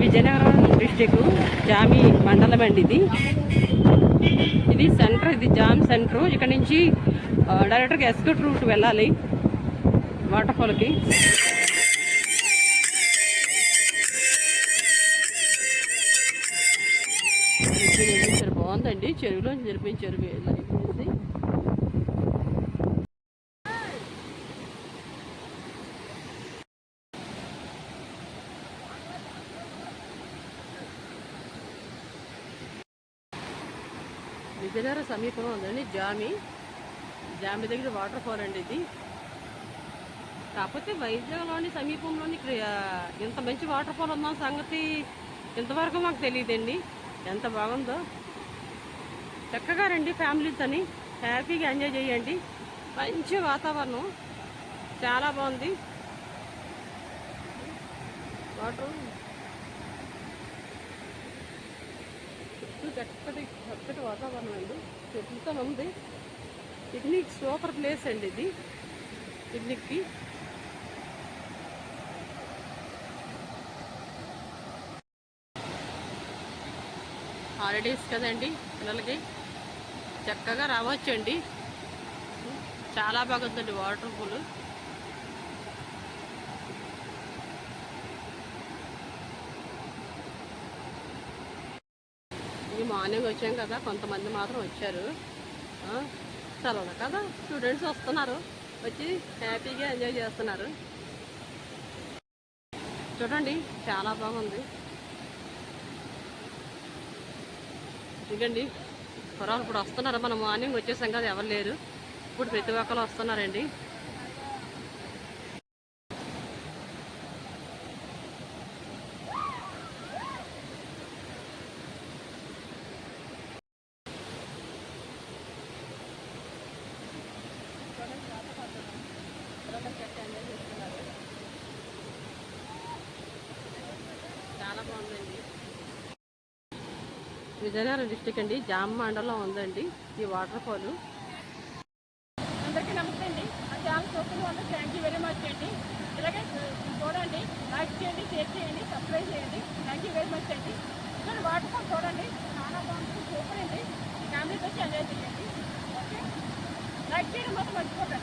Vizianagaram district జామి మండలం అండి ఇది. ఇది సెంటర్ ఇది జామ్ సెంటర్ ఇక్కడ నుంచి ఆ, డైరెక్ట్గా ఎస్కట్ రూట్ వెళ్ళాలి. వాటర్ఫాల్కి నిర్మించారు బాగుందండి చెరువులో నిర్మించారు వీళ్ళు ఇది. విజయనగరం సమీపంలో ఉందండి జామి. జామి దగ్గర వాటర్ ఫాల్ అండి ఇది. కాకపోతే వైజాగ్లోని సమీపంలోని ఇక్కడ ఇంత మంచి వాటర్ ఫాల్ ఉన్న సంగతి ఇంతవరకు మాకు తెలియదండి. ఎంత బాగుందో. చక్కగా రండి ఫ్యామిలీస్ అని హ్యాపీగా ఎంజాయ్ చేయండి. మంచి వాతావరణం. చాలా బాగుంది. వాటర్ చుట్టూ చక్కటి చక్కటి వాతావరణం అండి చెట్లతో ఉంది. పిక్నిక్ సూపర్ ప్లేస్ అండి ఇది. పిక్నిక్కి. హాలిడేస్ కదండి పిల్లలకి. చక్కగా రావచ్చండి. చాలా బాగుందండి వాటర్ పూల్ ఈ మార్నింగ్ వచ్చాం కదా కొంతమంది మాత్రం వచ్చారు. సెలవులు కదా స్టూడెంట్స్ వస్తున్నారు. వచ్చి హ్యాపీగా ఎంజాయ్ చేస్తున్నారు. చూడండి చాలా బాగుంది. ఇదండి కుర్రాలు ఇప్పుడు వస్తున్నారు? మనం మార్నింగ్ వచ్చేసాం కదా ఎవరు లేరు. ఇప్పుడు ప్రతి ఒక్కరు వస్తున్నారండి. విజయనగరం డిస్టిక్ అండి. జామ మండలం ఉందండి. ఈ వాటర్ ఫాల్ అందరికీ నమస్తే అండి. చాలా చూస్తున్న థ్యాంక్ యూ వెరీ మచ్ అండి. ఇలాగే చూడండి. లైక్ చేయండి షేర్ చేయండి సబ్స్క్రైబ్ చేయండి. థ్యాంక్ యూ వెరీ మచ్ అండి. ఇక్కడ వాటర్ ఫాల్ చూడండి. చాలా బాగుంటుంది సూపర్ అండి. ఫ్యామిలీతో ఎంజాయ్ చేయండి. ఓకే లైక్ చేయడం మాత్రం మర్చిపోకండి.